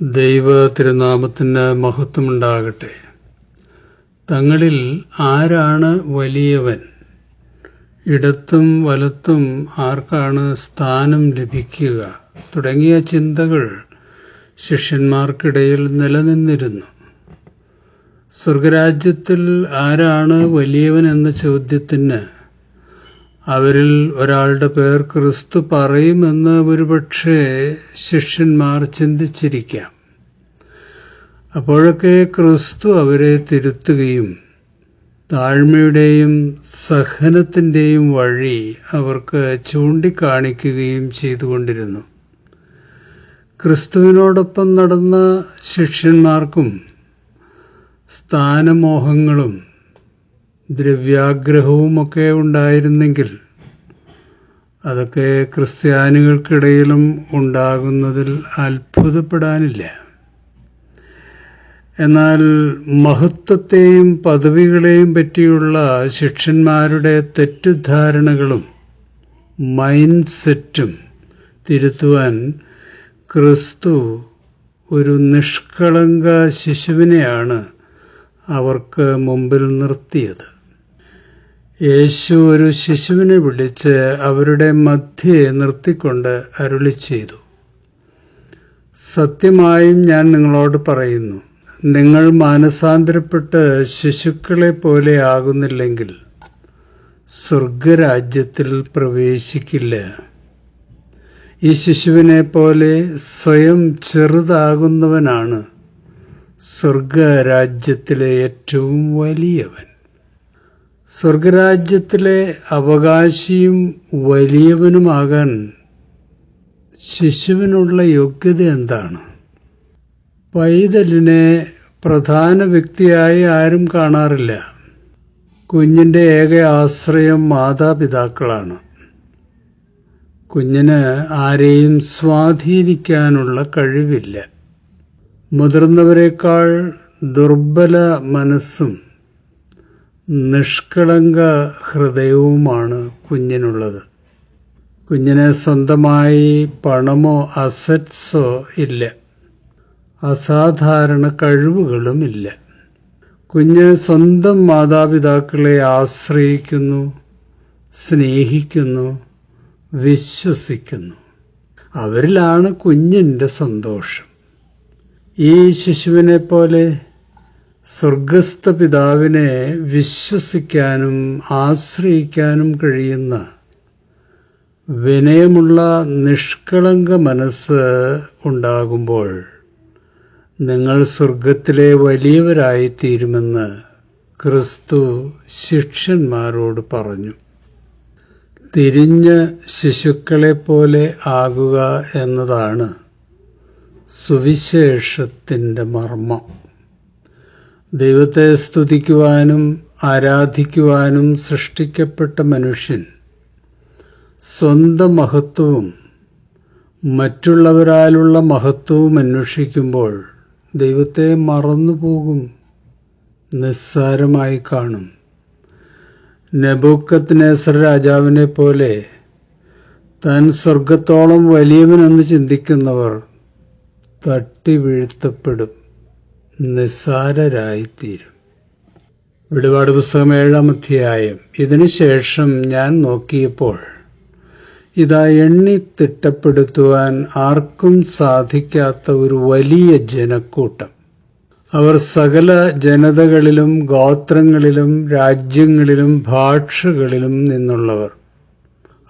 ദൈവ തിരുനാമത്തിന് മഹത്വമുണ്ടാകട്ടെ. തങ്ങളിൽ ആരാണ് വലിയവൻ? ഇടത്തും വലത്തും ആർക്കാണ് സ്ഥാനം ലഭിക്കുക? തുടങ്ങിയ ചിന്തകൾ ശിഷ്യന്മാർക്കിടയിൽ നിലനിന്നിരുന്നു. സ്വർഗരാജ്യത്തിൽ ആരാണ് വലിയവൻ എന്ന ചോദ്യത്തിന് അവരിൽ ഒരാളുടെ പേർ ക്രിസ്തു പറയുമെന്ന് ഒരുപക്ഷെ ശിഷ്യന്മാർ ചിന്തിച്ചിരിക്കാം. അപ്പോഴൊക്കെ ക്രിസ്തു അവരെ തിരുത്തുകയും താഴ്മയുടെയും സഹനത്തിന്റെയും വഴി അവർക്ക് ചൂണ്ടിക്കാണിക്കുകയും ചെയ്തുകൊണ്ടിരുന്നു. ക്രിസ്തുവിനോടൊപ്പം നടന്ന ശിഷ്യന്മാർക്കും സ്ഥാനമോഹങ്ങളും ദ്രവ്യാഗ്രഹവുമൊക്കെ ഉണ്ടായിരുന്നെങ്കിൽ അതൊക്കെ ക്രിസ്ത്യാനികൾക്കിടയിലും ഉണ്ടാകുന്നതിൽ അത്ഭുതപ്പെടാനില്ല. എന്നാൽ മഹത്വത്തെയും പദവികളെയും പറ്റിയുള്ള ശിഷ്യന്മാരുടെ തെറ്റിദ്ധാരണകളും മൈൻഡ് സെറ്റും തിരുത്തുവാൻ ക്രിസ്തു ഒരു നിഷ്കളങ്ക ശിശുവിനെയാണ് അവർക്ക് മുമ്പിൽ നിർത്തിയത്. യേശു ഒരു ശിശുവിനെ വിളിച്ച് അവരുടെ മധ്യയെ നിർത്തിക്കൊണ്ട് അരുളി ചെയ്തു. സത്യമായും ഞാൻ നിങ്ങളോട് പറയുന്നു നിങ്ങൾ മാനസാന്തരപ്പെട്ട് ശിശുക്കളെ പോലെ ആകുന്നില്ലെങ്കിൽ സ്വർഗരാജ്യത്തിൽ പ്രവേശിക്കില്ല. ഈ ശിശുവിനെ പോലെ സ്വയം ചെറുതാകുന്നവനാണ് സ്വർഗരാജ്യത്തിലെ ഏറ്റവും വലിയവൻ. സ്വർഗരാജ്യത്തിലെ അവകാശിയും വലിയവനുമാകാൻ ശിശുവിനുള്ള യോഗ്യത എന്താണ്? പൈതലിനെ പ്രധാന വ്യക്തിയായി ആരും കാണാറില്ല. കുഞ്ഞിന്റെ ഏക ആശ്രയം മാതാപിതാക്കളാണ്. കുഞ്ഞിന് ആരെയും സ്വാധീനിക്കാനുള്ള കഴിവില്ല. മുതിർന്നവരെക്കാൾ ദുർബല മനസ്സും നിഷ്കളങ്ക ഹൃദയവുമാണ് കുഞ്ഞിനുള്ളത്. കുഞ്ഞിന് സ്വന്തമായി പണമോ അസറ്റ്സോ ഇല്ല. അസാധാരണ കഴിവുകളും ഇല്ല. കുഞ്ഞ് സ്വന്തം മാതാപിതാക്കളെ ആശ്രയിക്കുന്നു സ്നേഹിക്കുന്നു വിശ്വസിക്കുന്നു. അവരിലാണ് കുഞ്ഞിന്റെ സന്തോഷം. ഈ ശിശുവിനെ പോലെ സ്വർഗസ്ഥ പിതാവിനെ വിശ്വസിക്കാനും ആശ്രയിക്കാനും കഴിയുന്ന വിനയമുള്ള നിഷ്കളങ്ക മനസ്സ് ഉണ്ടാകുമ്പോൾ നിങ്ങൾ സ്വർഗത്തിലെ വലിയവരായിത്തീരുമെന്ന് ക്രിസ്തു ശിഷ്യന്മാരോട് പറഞ്ഞു. തിരിഞ്ഞ ശിശുക്കളെപ്പോലെ ആകുക എന്നതാണ് സുവിശേഷത്തിന്റെ മർമ്മം. ദൈവത്തെ സ്തുതിക്കുവാനും ആരാധിക്കുവാനും സൃഷ്ടിക്കപ്പെട്ട മനുഷ്യൻ സ്വന്തം മഹത്വവും മറ്റുള്ളവരാലുള്ള മഹത്വവും അന്വേഷിക്കുമ്പോൾ ദൈവത്തെ മറന്നുപോകും നിസ്സാരമായി കാണും. നബൂക്കത്ത് നേസർ രാജാവിനെ പോലെ താൻ സ്വർഗത്തോളം വലിയവനെന്ന് ചിന്തിക്കുന്നവർ തട്ടി വീഴ്ത്തപ്പെടും. നിസ്സാരരായിത്തീരും. വെളിപാട് പുസ്തകം ഏഴാം അധ്യായം. ഇതിനുശേഷം ഞാൻ നോക്കിയപ്പോൾ ഇതാ എണ്ണി തിട്ടപ്പെടുത്തുവാൻ ആർക്കും സാധിക്കാത്ത ഒരു വലിയ ജനക്കൂട്ടം. അവർ സകല ജനതകളിലും ഗോത്രങ്ങളിലും രാജ്യങ്ങളിലും ഭാഷകളിലും നിന്നുള്ളവർ.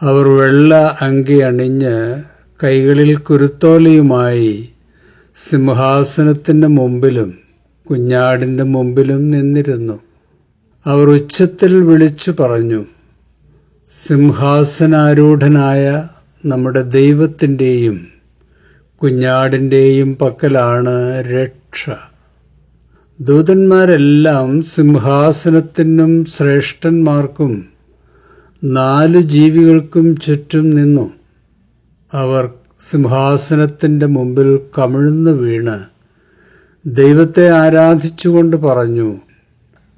അവർ വെള്ള അങ്കി അണിഞ്ഞ് കൈകളിൽ കുരുത്തോലയുമായി സിംഹാസനത്തിന്റെ മുമ്പിലും കുഞ്ഞാടിന്റെ മുമ്പിലും നിന്നിരുന്നു. അവർ ഉച്ചത്തിൽ വിളിച്ചു പറഞ്ഞു സിംഹാസനാരൂഢനായ നമ്മുടെ ദൈവത്തിന്റെയും കുഞ്ഞാടിന്റെയും പക്കലാണ് രക്ഷ. ദൂതന്മാരെല്ലാം സിംഹാസനത്തിനും ശ്രേഷ്ഠന്മാർക്കും നാല് ജീവികൾക്കും ചുറ്റും നിന്നു. അവർ സിംഹാസനത്തിന്റെ മുമ്പിൽ കമിഴ്ന്നു വീണ്. ദൈവത്തെ ആരാധിച്ചുകൊണ്ട് പറഞ്ഞു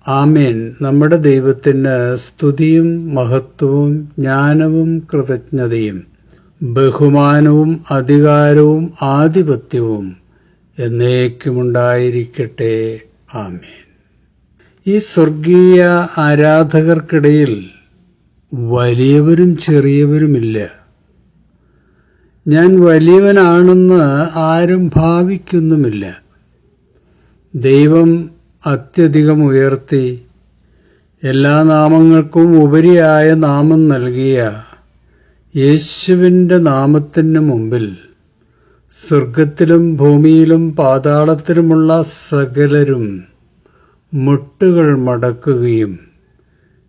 ആമേൻ നമ്മുടെ ദൈവത്തിന് സ്തുതിയും മഹത്വവും ജ്ഞാനവും കൃതജ്ഞതയും ബഹുമാനവും അധികാരവും ആധിപത്യവും എന്നേക്കുമുണ്ടായിരിക്കട്ടെ. ആമേൻ. ഈ സ്വർഗീയ ആരാധകർക്കിടയിൽ വലിയവരും ചെറിയവരുമില്ല. ഞാൻ വലിയവനാണെന്ന് ആരും ഭാവിക്കുന്നുമില്ല. ദൈവം അത്യധികം ഉയർത്തി എല്ലാ നാമങ്ങൾക്കും ഉപരിയായ നാമം നൽകിയ യേശുവിന്റെ നാമത്തിന് മുമ്പിൽ സ്വർഗത്തിലും ഭൂമിയിലും പാതാളത്തിലുമുള്ള സകലരും മുട്ടുകൾ മടക്കുകയും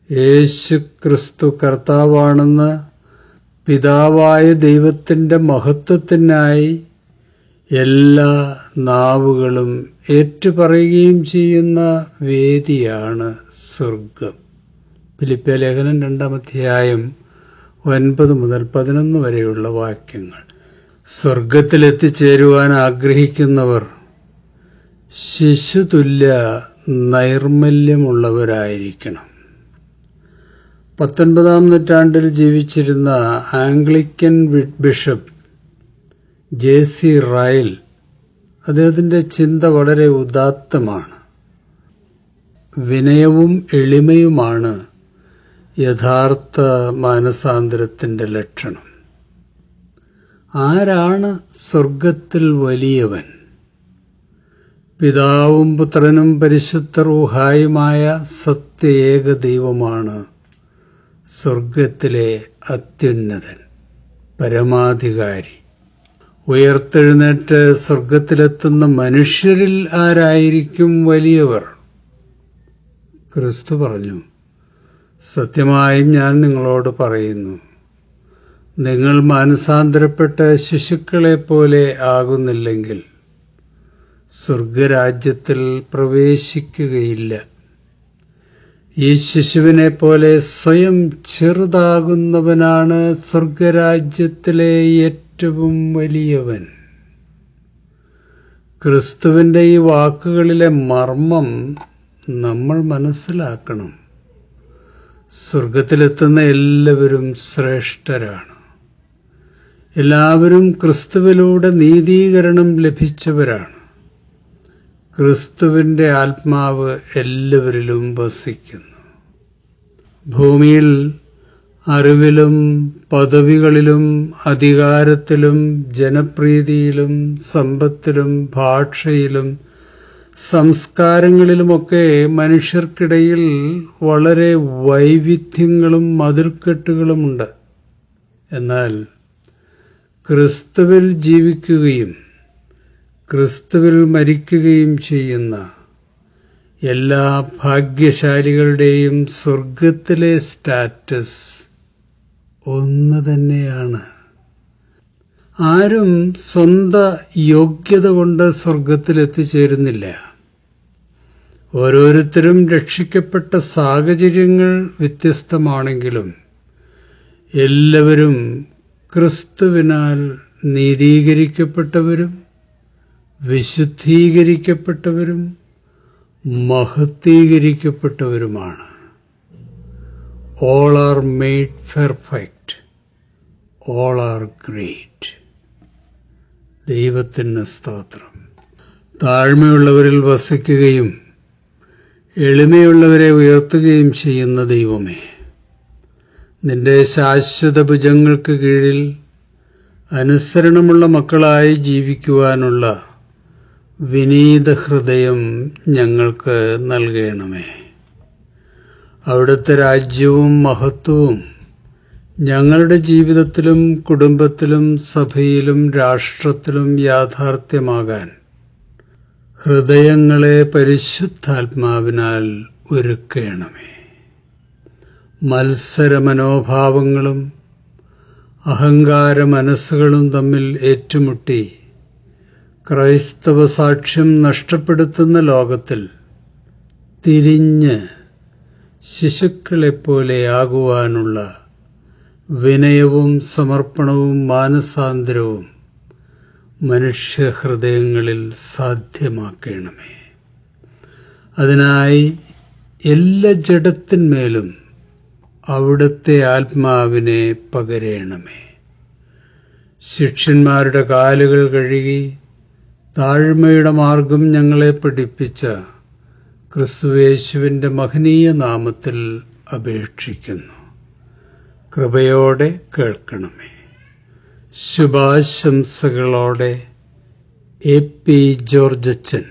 യേശു ക്രിസ്തു കർത്താവാണെന്ന് പിതാവായ ദൈവത്തിന്റെ മഹത്വത്തിനായി എല്ലാ നാവുകളും ഏറ്റുപറയുകയും ചെയ്യുന്ന വേദിയാണ് സ്വർഗം ഫിലിപ്പ ലേഖനം രണ്ടാം അധ്യായം ഒൻപത് മുതൽ പതിനൊന്ന് വരെയുള്ള വാക്യങ്ങൾ. സ്വർഗത്തിലെത്തിച്ചേരുവാൻ ആഗ്രഹിക്കുന്നവർ ശിശുതുല്യ നൈർമല്യമുള്ളവരായിരിക്കണം. പത്തൊൻപതാം നൂറ്റാണ്ടിൽ ജീവിച്ചിരുന്ന Anglican bishop J C Ryle അദ്ദേഹത്തിന്റെ ചിന്ത വളരെ ഉദാത്തമാണ്. വിനയവും എളിമയുമാണ് യഥാർത്ഥ മാനസാന്തരത്തിന്റെ ലക്ഷണം. ആരാണ് സ്വർഗത്തിൽ വലിയവൻ? പിതാവും പുത്രനും പരിശുദ്ധ റൂഹായുമായ സത്യ ഏക ദൈവമാണ് സ്വർഗത്തിലെ അത്യുന്നതൻ പരമാധികാരി. ഉയർത്തെഴുന്നേറ്റ് സ്വർഗത്തിലെത്തുന്ന മനുഷ്യരിൽ ആരായിരിക്കും വലിയവർ? ക്രിസ്തു പറഞ്ഞു സത്യമായും ഞാൻ നിങ്ങളോട് പറയുന്നു നിങ്ങൾ മാനസാന്തരപ്പെട്ട ശിശുക്കളെപ്പോലെ ആകുന്നില്ലെങ്കിൽ സ്വർഗരാജ്യത്തിൽ പ്രവേശിക്കുകയില്ല. ഈ ശിശുവിനെ പോലെ സ്വയം ചെറുതാകുന്നവനാണ് സ്വർഗരാജ്യത്തിലെ ഏറ്റവും വലിയവൻ. ക്രിസ്തുവിന്റെ ഈ വാക്കുകളിലെ മർമ്മം നമ്മൾ മനസ്സിലാക്കണം. സ്വർഗത്തിലെത്തുന്ന എല്ലാവരും ശ്രേഷ്ഠരാണ്. എല്ലാവരും ക്രിസ്തുവിലൂടെ നീതീകരണം ലഭിച്ചവരാണ്. ക്രിസ്തുവിന്റെ ആത്മാവ് എല്ലാവരിലും വസിക്കുന്നു. ഭൂമിയിൽ അറിവിലും പദവികളിലും അധികാരത്തിലും ജനപ്രീതിയിലും സമ്പത്തിലും ഭാഷയിലും സംസ്കാരങ്ങളിലുമൊക്കെ മനുഷ്യർക്കിടയിൽ വളരെ വൈവിധ്യങ്ങളും മതിൽക്കെട്ടുകളുമുണ്ട് എന്നാൽ ക്രിസ്തുവിൽ ജീവിക്കുകയും ക്രിസ്തുവിൽ മരിക്കുകയും ചെയ്യുന്ന എല്ലാ ഭാഗ്യശാലികളുടെയും സ്വർഗത്തിലെ സ്റ്റാറ്റസ് ഒന്ന് തന്നെയാണ്. ആരും സ്വന്ത യോഗ്യത കൊണ്ട് സ്വർഗത്തിലെത്തിച്ചേരുന്നില്ല ഓരോരുത്തരും രക്ഷിക്കപ്പെട്ട സാഹചര്യങ്ങൾ വ്യത്യസ്തമാണെങ്കിലും എല്ലാവരും ക്രിസ്തുവിനാൽ നീതീകരിക്കപ്പെട്ടവരും വിശുദ്ധീകരിക്കപ്പെട്ടവരും മഹത്വീകരിക്കപ്പെട്ടവരുമാണ് all are made perfect all are great ദൈവത്തിന് സ്തോത്രം. താഴ്മയുള്ളവരിൽ വസിക്കുകയും എളിമയുള്ളവരെ ഉയർത്തുകയും ചെയ്യുന്ന ദൈവമേ നിന്റെ ശാശ്വത ഭുജങ്ങൾക്ക് കീഴിൽ അനുസരണമുള്ള മക്കളായി ജീവിക്കുവാനുള്ള വിനീത ഹൃദയം ഞങ്ങൾക്ക് നൽകണമേ. അവിടുത്തെ രാജ്യവും മഹത്വവും ഞങ്ങളുടെ ജീവിതത്തിലും കുടുംബത്തിലും സഭയിലും രാഷ്ട്രത്തിലും യാഥാർത്ഥ്യമാകാൻ ഹൃദയങ്ങളെ പരിശുദ്ധാത്മാവിനാൽ ഒരുക്കണമേ. മത്സരമനോഭാവങ്ങളും അഹങ്കാര മനസ്സുകളും തമ്മിൽ ഏറ്റുമുട്ടി ക്രൈസ്തവ സാക്ഷ്യം നഷ്ടപ്പെടുത്തുന്ന ലോകത്തിൽ തിരിഞ്ഞ് ശിശുക്കളെപ്പോലെയാകുവാനുള്ള വിനയവും സമർപ്പണവും മാനസാന്തരവും മനുഷ്യഹൃദയങ്ങളിൽ സാധ്യമാക്കണമേ. അതിനായി എല്ലാ ജഡത്തിന്മേലും അവിടുത്തെ ആത്മാവിനെ പകരേണമേ. ശിഷ്യന്മാരുടെ കാലുകൾ കഴുകി താഴ്മയുടെ മാർഗം ഞങ്ങളെ പഠിപ്പിച്ച ക്രിസ്തുവേശുവിന്റെ മഹനീയ നാമത്തിൽ അപേക്ഷിക്കുന്നു. കൃപയോടെ കേൾക്കണമേ. ശുഭാശംസകളോടെ എ പി ജോർജച്ചൻ.